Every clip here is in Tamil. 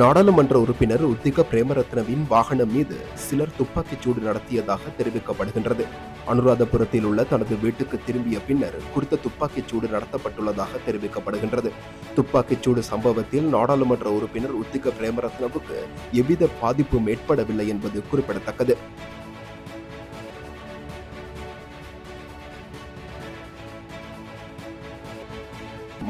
நாடாளுமன்ற உறுப்பினர் உத்திக பிரேமரத்னவின் வாகனம் மீது சிலர் துப்பாக்கிச் சூடு நடத்தியதாக தெரிவிக்கப்படுகின்றது. அனுராதபுரத்தில் உள்ள தனது வீட்டுக்கு திரும்பிய பின்னர் குறித்த துப்பாக்கிச் சூடு நடத்தப்பட்டுள்ளதாக தெரிவிக்கப்படுகின்றது. துப்பாக்கிச் சூடு சம்பவத்தில் நாடாளுமன்ற உறுப்பினர் உத்திக பிரேமரத்னவுக்கு எவ்வித பாதிப்பும் ஏற்படவில்லை என்பது குறிப்பிடத்தக்கது.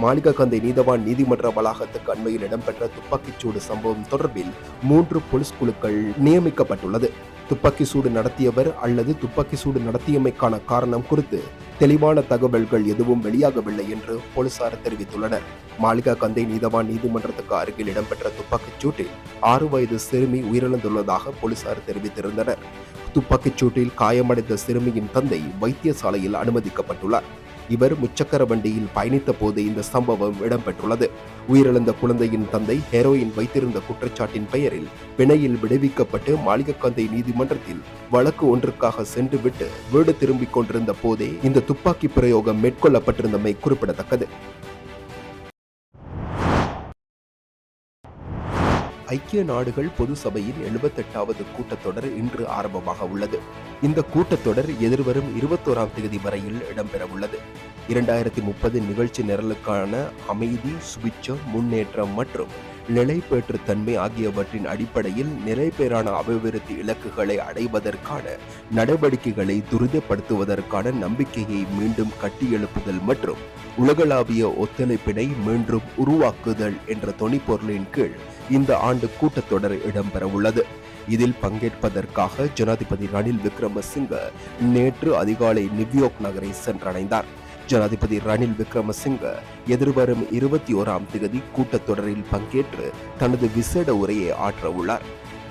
மாளிகக்கந்தை நீதவான் நீதிமன்ற வளாகத்துக்கு அண்மையில் இடம்பெற்ற துப்பாக்கிச்சூடு சம்பவம் தொடர்பில் மூன்று போலீஸ் குழுக்கள் நியமிக்கப்பட்டுள்ளது. துப்பாக்கி சூடு நடத்தியவர் அல்லது துப்பாக்கி சூடு நடத்தியமைக்கான காரணம் குறித்து தெளிவான தகவல்கள் எதுவும் வெளியாகவில்லை என்று போலீசார் தெரிவித்துள்ளனர். மாளிகா கந்தை நீதவான் நீதிமன்றத்துக்கு அருகில் இடம்பெற்ற துப்பாக்கிச் சூட்டில் ஆறு வயது சிறுமி உயிரிழந்துள்ளதாக போலீசார் தெரிவித்திருந்தனர். துப்பாக்கிச் சூட்டில் காயமடைந்த சிறுமியின் தந்தை வைத்தியசாலையில் அனுமதிக்கப்பட்டுள்ளார். இவர் முச்சக்கர வண்டியில் பயணித்த போது இந்த சம்பவம் இடம்பெற்றுள்ளது. உயிரிழந்த குழந்தையின் தந்தை ஹெரோயின் வைத்திருந்த குற்றச்சாட்டின் பெயரில் பிணையில் விடுவிக்கப்பட்டு மாளிகக்கந்தை நீதிமன்றத்தில் வழக்கு ஒன்றுக்காக சென்றுவிட்டு வீடு திரும்பிக் கொண்டிருந்த போதே இந்த துப்பாக்கி பிரயோகம் மேற்கொள்ளப்பட்டிருந்தமை குறிப்பிடத்தக்கது. ஐக்கிய நாடுகள் பொது சபையின் எழுபத்தெட்டாவது கூட்டத்தொடர் இன்று ஆரம்பமாக உள்ளது. இந்த கூட்டத்தொடர் எதிர்வரும் இருபத்தோராம் தேதி வரையில் இடம்பெற உள்ளது இரண்டாயிரத்தி முப்பது நிகழ்ச்சி நிரலுக்கான அமைதி சுபிச்சம் முன்னேற்றம் மற்றும் நிலைப்பேற்று தன்மை ஆகியவற்றின் அடிப்படையில் நிலைப்பேறான அபிவிருத்தி இலக்குகளை அடைவதற்கான நடவடிக்கைகளை துரிதப்படுத்துவதற்கான நம்பிக்கையை மீண்டும் கட்டியெழுப்புதல் மற்றும் உலகளாவிய ஒத்துழைப்பினை மீண்டும் உருவாக்குதல் என்ற தொனிப்பொருளின் கீழ் இந்த ஆண்டு கூட்டத்தொடர் இடம்பெற உள்ளது. இதில் பங்கேற்பதற்காக ஜனாதிபதி ரணில் விக்ரமசிங்க நேற்று அதிகாலை நியூயார்க் நகரை சென்றடைந்தார். ஜனாதிபதி ரணில் விக்ரமசிங்க எதிர்வரும் இருபத்தி ஓராம் தேதி கூட்டத்தொடரில் பங்கேற்று தனது விசேட உரையை ஆற்ற உள்ளார்.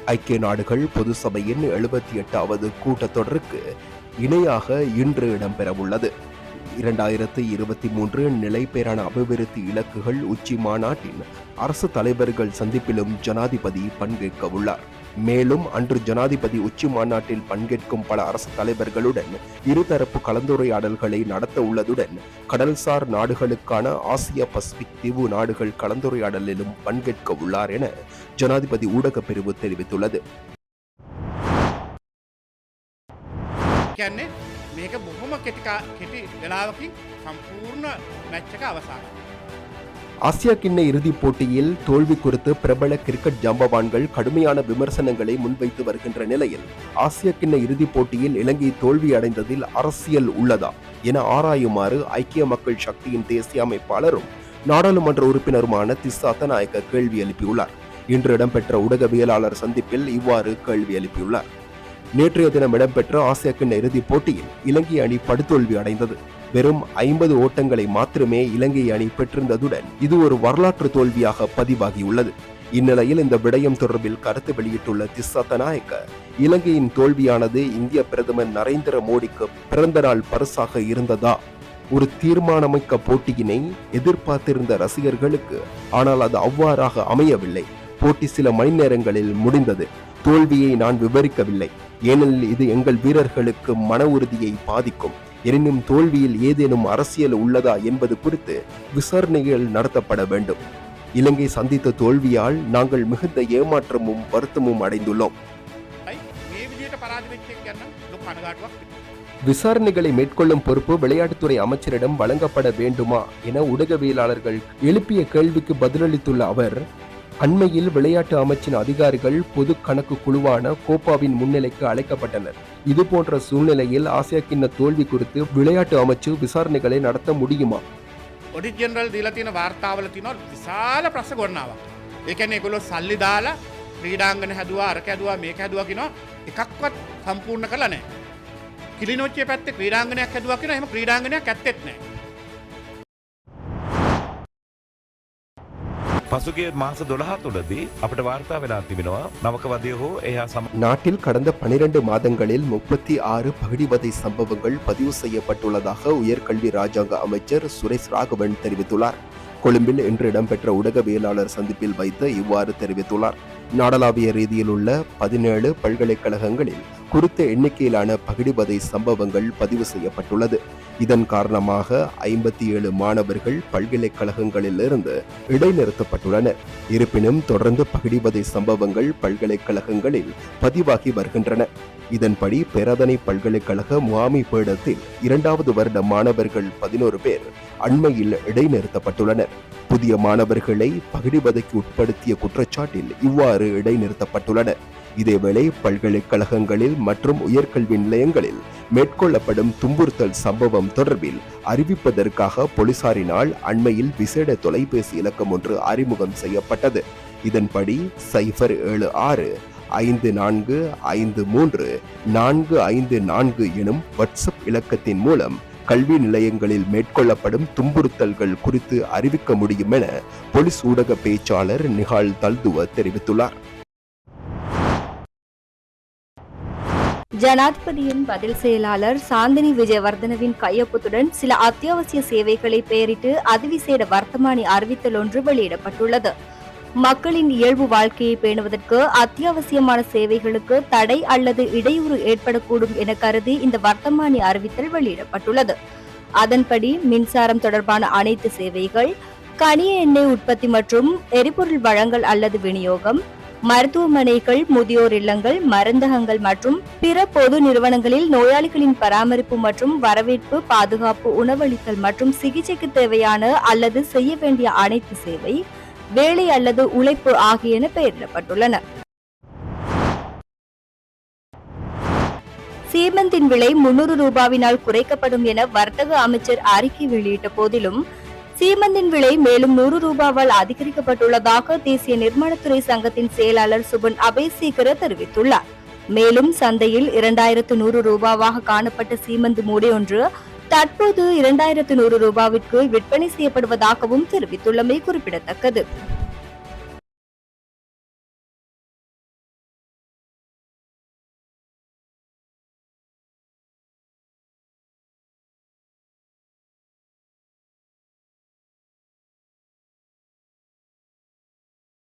ஐக்கிய நாடுகள் பொது சபையின் எழுபத்தி எட்டாவது கூட்டத்தொடருக்கு இணையாக இன்று இடம்பெற உள்ளது. இரண்டாயிரத்து இருபத்தி மூன்று நிலைப்பேரான அபிவிருத்தி இலக்குகள் உச்சி மாநாட்டின் அரசு தலைவர்கள் சந்திப்பிலும் ஜனாதிபதி பங்கேற்க உள்ளார் மேலும் அன்று ஜனாதிபதி உச்சி மாநாட்டில் பங்கேற்கும் பல அரசு தலைவர்களுடன் இருதரப்பு கலந்துரையாடல்களை நடத்த உள்ளதுடன் கடல்சார் நாடுகளுக்கான ஆசிய பசிபிக் தீவு நாடுகள் கலந்துரையாடலிலும் பங்கேற்க உள்ளார் என ஜனாதிபதி ஊடகப் பிரிவு தெரிவித்துள்ளது මේක බොහොම කෙටිකා කෙටි වෙලාවකින් සම්පූර්ණ මැච්චක අවසාන. ஆசியா கிண்ண இறுதிப் போட்டியில் தோல்வி குறித்து பிரபல கிரிக்கெட் ஜாம்பவான்கள் கடுமையான விமர்சனங்களை முன்வைத்து வருகின்ற நிலையில் ஆசிய கிண்ண இறுதிப் போட்டியில் இலங்கை தோல்வி அடைந்ததில் அரசியல் உள்ளதா என ஆராயுமாறு ஐக்கிய மக்கள் சக்தியின் தேசிய அமைப்பாளரும் நாடாளுமன்ற உறுப்பினருமான திஸ்ஸா தநாயக்க கேள்வி எழுப்பியுள்ளார் இன்று இடம்பெற்ற ஊடகவியலாளர் சந்திப்பில் இவ்வாறு கேள்வி எழுப்பியுள்ளார் நேற்றைய தினம் இடம்பெற்ற ஆசிய கிண்ண இறுதிப் போட்டியில் இலங்கை அணி படுதோல்வி அடைந்தது. வெறும் ஐம்பது ஓட்டங்களை மாத்திரமே இலங்கை அணி பெற்றிருந்ததுடன் இது ஒரு வரலாற்று தோல்வியாக பதிவாகியுள்ளது. இந்நிலையில் இந்த விடயம் தொடர்பில் கருத்து வெளியிட்டுள்ள திஸ்ஸா தநாயக்க இலங்கையின் தோல்வியானது இந்திய பிரதமர் நரேந்திர மோடிக்கு பிறந்த நாள் பரிசாக இருந்ததா? ஒரு தீர்மானமிக்க போட்டியினை எதிர்பார்த்திருந்த ரசிகர்களுக்கு ஆனால் அது அவ்வாறாக அமையவில்லை. போட்டி சில மணி நேரங்களில் முடிந்தது. தோல்வியை நான் விவரிக்கவில்லை. ஏனெனில் இது எங்கள் வீரர்களுக்கு மன உறுதியை பாதிக்கும். எனினும் தோல்வியில் ஏதேனும் அரசியல் உள்ளதா என்பது குறித்து விசாரணைகள் நடத்தப்பட வேண்டும். இலங்கை சந்தித்த தோல்வியால் நாங்கள் மிகுந்த ஏமாற்றமும் வருத்தமும் அடைந்துள்ளோம். விசாரணைகளை மேற்கொள்ளும் பொறுப்பு விளையாட்டுத்துறை அமைச்சரிடம் வழங்கப்பட வேண்டுமா என ஊடகவியலாளர்கள் எழுப்பிய கேள்விக்கு பதிலளித்துள்ள அவர் அண்மையில் விளையாட்டு அமைச்சின் அதிகாரிகள் பொது கணக்கு குழுவான கோப்பாவின் முன்னிலைக்கு அழைக்கப்பட்டனர் இது போன்ற சூழ்நிலையில் ஆசியா கிண்ண தோல்வி குறித்து விளையாட்டு அமைச்சு விசாரணைகளை நடத்த முடியுமா ඔඩි ජෙනරල් දීලා තියෙන වාර්තාවල තිනො විශාල ප්‍රස ගොන්නාවක් ඒකැන එකොලො සල්ලි දාලා ක්‍රීඩාංගන හැදවා අරක ඇදවා මේක හැදවකින එකක්වත් සම්පූර්ණ කල නෑ කිලිනොච්චේ පැත්ත ක්‍රීඩාංගනයක් හැදවකින එම ක්‍රීඩාංගනයක් ඇත්තෙත් නෑ පසුගේ මාස දොළහ තුළදී අපට වාර්තා වෙලා තිබෙනවා නවකවදය හෝ එහා සම நாட்டில் கடந்த பனிரெண்டு மாதங்களில் முப்பத்தி ஆறு பகிடிவதை சம்பவங்கள் பதிவு செய்யப்பட்டுள்ளதாக உயர்கல்வி ராஜாங்க அமைச்சர் சுரேஷ் ராகவன் தெரிவித்துள்ளார் கொழும்பில் இன்று இடம்பெற்ற ஊடகவியலாளர் சந்திப்பில் வைத்து இவ்வாறு தெரிவித்துள்ளார் நாடளாவிய ரீதியில் உள்ள பதினேழு பல்கலைக்கழகங்களில் குறித்த எண்ணிக்கையிலான பகிடிவதை சம்பவங்கள் பதிவு செய்யப்பட்டுள்ளது இதன் காரணமாக ஐம்பத்தி ஏழு மாணவர்கள் பல்கலைக்கழகங்களிலிருந்து இடைநிறுத்தப்பட்டுள்ளனர். இருப்பினும் தொடர்ந்து பகிடிவதை சம்பவங்கள் பல்கலைக்கழகங்களில் பதிவாகி வருகின்றன. இதன்படி பேரதனை பல்கலைக்கழக முகாமி பீடத்தில் இரண்டாவது வருட மாணவர்கள் பதினோரு பேர் அண்மையில் இடைநிறுத்தப்பட்டுள்ளனர். புதிய மாணவர்களை பகிடிவதைக்கு உட்படுத்திய குற்றச்சாட்டில் இவ்வாறு இடைநிறுத்தப்பட்டுள்ளனர். இதேவேளை பல்கலைக்கழகங்களில் மற்றும் உயர்கல்வி நிலையங்களில் மேற்கொள்ளப்படும் துன்புறுத்தல் சம்பவம் தொடர்பில் அறிவிப்பதற்காக போலீசாரினால் அண்மையில் விசேட தொலைபேசி இலக்கம் ஒன்று அறிமுகம் செய்யப்பட்டது. இதன்படி சைபர் ஏழு ஆறு ஐந்து நான்கு ஐந்து மூன்று நான்கு ஐந்து நான்கு எனும் வாட்ஸ்அப் இலக்கத்தின் மூலம் கல்வி நிலையங்களில் மேற்கொள்ளப்படும் துன்புறுத்தல்கள் குறித்து அறிவிக்க முடியும் என போலீஸ் ஊடக பேச்சாளர் நிகால் தல்துவ தெரிவித்துள்ளார். ஜனாதிபதியின் பதில் செயலாளர் சாந்தினி விஜயவர்தனவின் கையொப்பத்துடன் சில அத்தியாவசிய சேவைகளை பெயரிட்டு அதிவிசேட வர்த்தமானி அறிவித்தல் ஒன்று வெளியிடப்பட்டுள்ளது. மக்களின் இயல்பு வாழ்க்கையை பேணுவதற்கு அத்தியாவசியமான சேவைகளுக்கு தடை அல்லது இடையூறு ஏற்படக்கூடும் என கருதி இந்த வர்த்தமானி அறிவித்தல் வெளியிடப்பட்டுள்ளது. அதன்படி மின்சாரம் தொடர்பான அனைத்து சேவைகள் கனிய எண்ணெய் உற்பத்தி மற்றும் எரிபொருள் வழங்கல் அல்லது விநியோகம் மருத்துவமனைகள் முதியோர் இல்லங்கள் மருந்தகங்கள் மற்றும் பிற பொது நிறுவனங்களில் நோயாளிகளின் பராமரிப்பு மற்றும் வரவேற்பு பாதுகாப்பு உணவளித்தல் மற்றும் சிகிச்சைக்கு தேவையான அல்லது செய்ய வேண்டிய அனைத்து சேவை வேலை அல்லது உழைப்பு ஆகியன பெயரிடப்பட்டுள்ளன. சீமெந்தின் விலை முன்னூறு ரூபாவினால் குறைக்கப்படும் என வர்த்தக அமைச்சர் அறிக்கை வெளியிட்ட போதிலும் சீமந்தின் விலை மேலும் நூறு ரூபாவால் அதிகரிக்கப்பட்டுள்ளதாக தேசிய நிர்மாணத்துறை சங்கத்தின் செயலாளர் சுபன் அபேசேகர தெரிவித்துள்ளார். மேலும் சந்தையில் இரண்டாயிரத்து நூறு ரூபாவாக காணப்பட்ட சீமந்து மூடை ஒன்று தற்போது இரண்டாயிரத்து நூறு ரூபாவிற்கு விற்பனை செய்யப்படுவதாகவும் தெரிவித்துள்ளமை குறிப்பிடத்தக்கது.